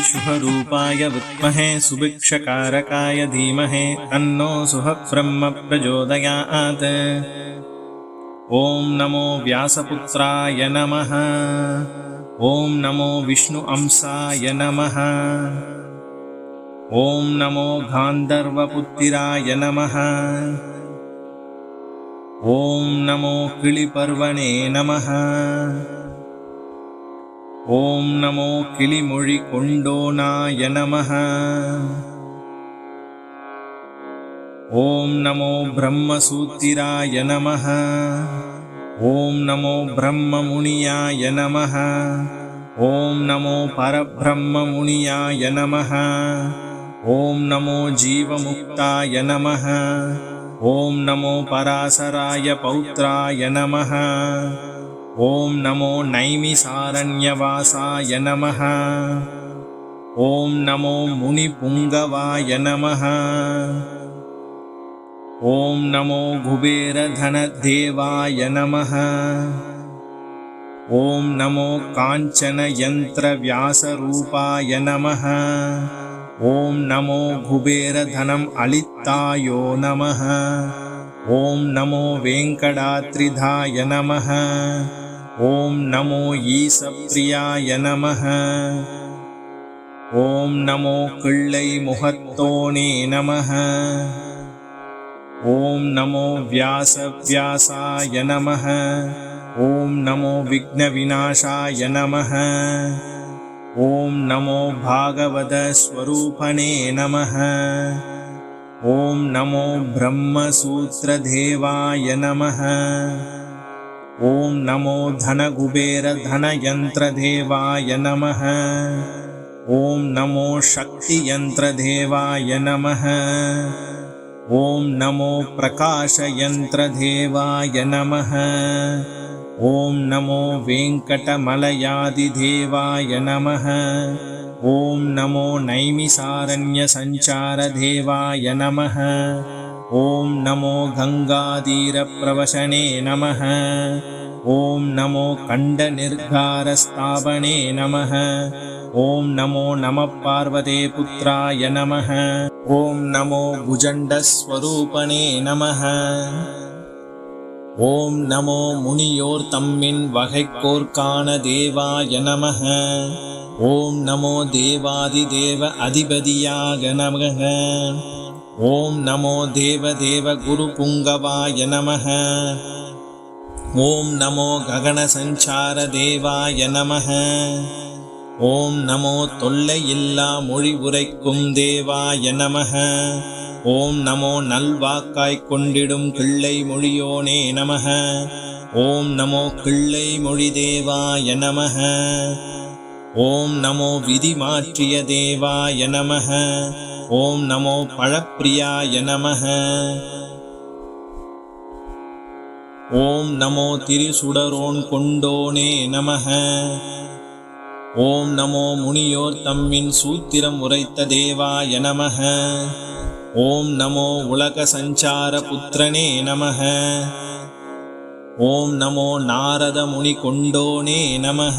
ॐ श्रीशुभरूपाय विद्महे सुभिक्षकारकाय धीमहि तन्नो सुहब्रह्म प्रचोदयात्। ॐ नमो व्यासपुत्राय नमः। ॐ नमो विष्णु अंसाय नमः। ॐ नमो गान्धर्वपुत्तिराय नमः। ॐ नमो किळिपर्वणे नमः ॐ नमो किलिमुळिकुण्डोनाय नमः ॐ नमो ब्रह्मसूतिराय नमः ॐ नमो ब्रह्ममुनियाय नमः ॐ नमो परब्रह्ममुनियाय नमः ॐ नमो जीवमुक्ताय नमः ॐ नमो पराशराय पौत्राय नमः ॐ नमो नैमिसारण्यवासाय नमः। ॐ नमो मुनिपुङ्गवाय नमः। ॐ नमो कुबेरधनदेवाय नमः। ॐ नमो काञ्चनयन्त्रव्यासरूपाय नमः। ॐ नमो कुबेरधनम् अलित्तायो नमः। ॐ नमो वेङ्कटात्रिधाय नमः ॐ नमो ईसप्रियाय नमः। ॐ नमो किळ्ळैमुहत्तोणे नमः। ॐ नमो व्यासव्यासाय नमः। ॐ नमो विघ्नविनाशाय नमः। ॐ नमो भागवतस्वरूपणे नमः। ॐ नमो ब्रह्मसूत्रदेवाय नमः ॐ नमो धनकुबेरधनयन्त्रदेवाय नमः। ॐ नमो शक्तियन्त्रदेवाय नमः। ॐ नमो प्रकाशयन्त्रदेवाय नमः। ॐ नमो वेङ्कटमलयादिदेवाय नमः। ॐ नमो नैमिसारण्यसञ्चारदेवाय नमः ॐ नमो गङ्गाधीरप्रवशने नमः ॐ नमो कण्डनिर्घारस्थापने नमः ॐ नमो नमः पार्वते पुत्राय नमः ॐ नमो भुजण्डस्वरूपणे नमः ॐ नमो मुनियोर्तम्मिन् वहैकोर्काण देवाय नमः ॐ नमो देवादिदेव अधिपतियाय नमः ஓம் நமோ தேவ தேவ குரு புங்கவாய நமக ஓம் நமோ ககனசஞ்சார தேவாய நமக ஓம் நமோ தொல்லை இல்லா மொழி உரைக்கும் தேவாய நமக ஓம் நமோ நல்வாக்காய் கொண்டிடும் கிள்ளை மொழியோனே நமக ஓம் நமோ கிள்ளை மொழி தேவாய நமக ஓம் நமோ விதி மாற்றிய தேவாய நமக ஓம் நமோ பழப்பிரியாய நமக. ஓம் நமோ திரிசுடரோன் கொண்டோனே நமக. ஓம் நமோ முனியோர் தம்மின் சூத்திரம் உரைத்த தேவாய நமக. ஓம் நமோ உலக சஞ்சார புத்திரனே நமக. ஓம் நமோ நாரத முனி கொண்டோனே நமக.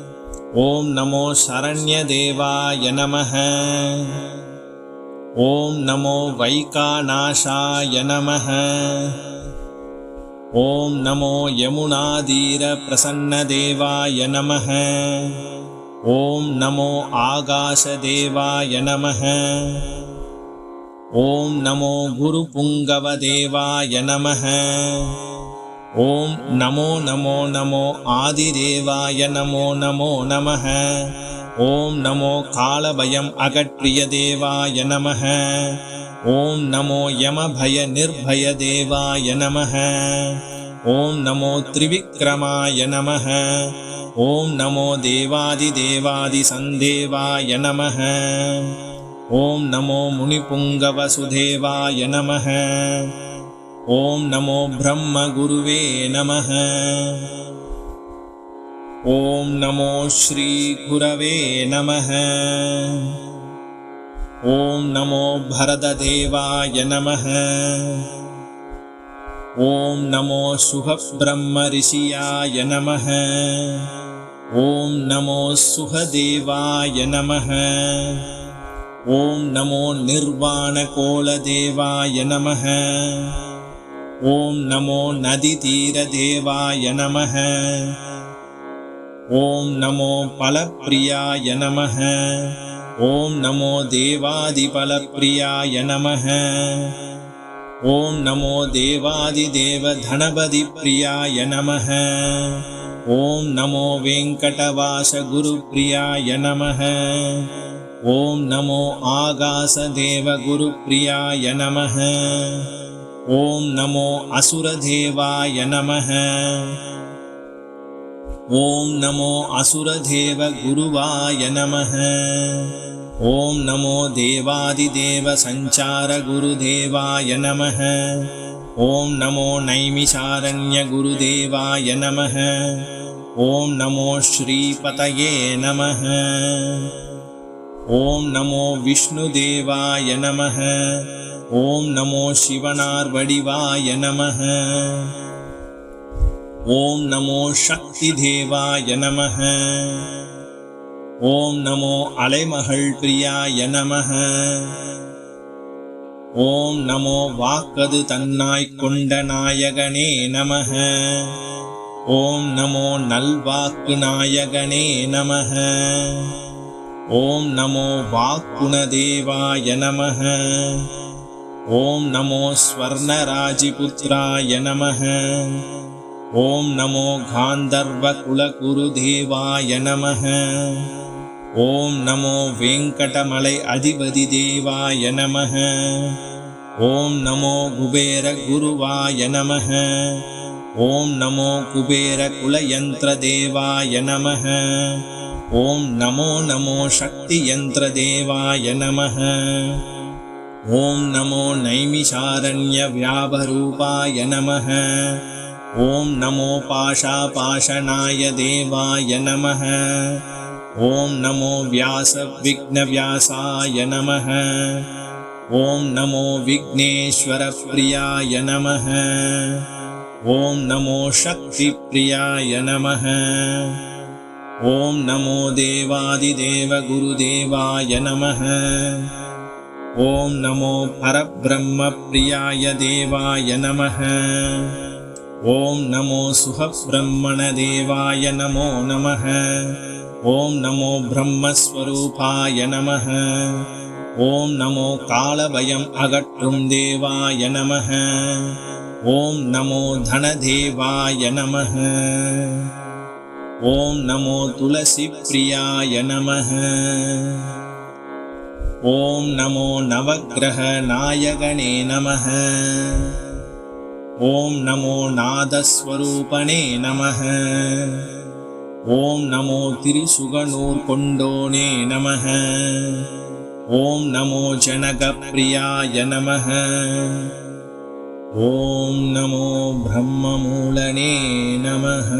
ॐ नमो शरण्यदेवाय नमः। ॐ नमो वैकानाशाय नमः। ॐ नमो यमुनाधीरप्रसन्नदेवाय नमः। ॐ नमो आकाशदेवाय नमः। ॐ नमो गुरुपुङ्गवदेवाय नमः। ॐ नमो नमो नमो आदिदेवाय नमो नमो नमः। ॐ नमो कालभयम् अगट्रिय देवाय नमः। ॐ नमो यमभयनिर्भयदेवाय नमः। ॐ नमो त्रिविक्रमाय नमः। ॐ नमो देवादिदेवादिसन्देवाय नमः। ॐ नमो मुनिपुङ्गवसुदेवाय नमः ॐ नमो ब्रह्मगुरुवे नमः। ॐ नमो श्रीगुरवे नमः। ॐ नमो भरददेवाय नमः। ॐ नमो सुहब्रह्मऋषियाय नमः। ॐ नमो सुहदेवाय नमः। ॐ नमो निर्वाणकोलदेवाय नमः ॐ नमो नदीतीरदेवाय नमः। ॐ नमो फलप्रियाय नमः। ॐ नमो देवादिफलप्रियाय नमः। ॐ नमो देवादिदेवधनपतिप्रियाय नमः। ॐ नमो वेङ्कटवासगुरुप्रियाय नमः। ॐ नमो आगासदेवगुरुप्रियाय नमः ॐ नमो असुरदेवगुरुवाय नमः। ॐ नमो देवादिदेवसञ्चारगुरुदेवाय नमः। ॐ नमो नैमिषारण्यगुरुदेवाय नमः। ॐ नमो श्रीपतये नमः ॐ नमो विष्णुदेवाय नमः ॐ नमो शिवनार्वडिवाय नमः ॐ नमो शक्तिदेवाय नमः ॐ नमो अलेमहल्प्रियाय नमः ॐ नमो वाक्कदु तन्नाय्कुण्डनायगणे नमः ॐ नमो नल्वाक्कुनायगणे नमः ॐ नमो वाक्कुणदेवाय नमः। ॐ नमो स्वर्णराजिपुत्राय नमः। ॐ नमो गान्धर्वकुलकुरुदेवाय नमः। ॐ नमो वेङ्कटमलै अधिपतिदेवाय नमः। ॐ नमो कुबेरगुरुवाय नमः। ॐ नमो कुबेरकुलयन्त्रदेवाय नमः ॐ नमो नमो शक्तियन्त्रदेवाय नमः। ॐ नमो नैमिषारण्यव्याभरूपाय नमः। ॐ नमो पाशापाशनाय देवाय नमः। ॐ नमो व्यासविघ्नव्यासाय नमः। ॐ नमो विघ्नेश्वरप्रियाय नमः। ॐ नमो शक्तिप्रियाय नमः ॐ नमो देवादिदेवगुरुदेवाय नमः। ॐ नमो परब्रह्मप्रियाय देवाय नमः। ॐ नमो सुहब्रह्मणदेवाय नमो नमः। ॐ नमो ब्रह्मस्वरूपाय नमः। ॐ नमो कालभयम् अगट्टुं देवाय नमः। ॐ नमो धनदेवाय नमः ॐ नमो तुलसीप्रियाय नमः। ॐ नमो नवग्रहनायगणे नमः। ॐ नमो नादस्वरूपणे नमः। ॐ नमो तिरुसुगनूर्कोण्डोने नमः। ॐ नमो जनकप्रियाय नमः। ॐ नमो ब्रह्ममूलने नमः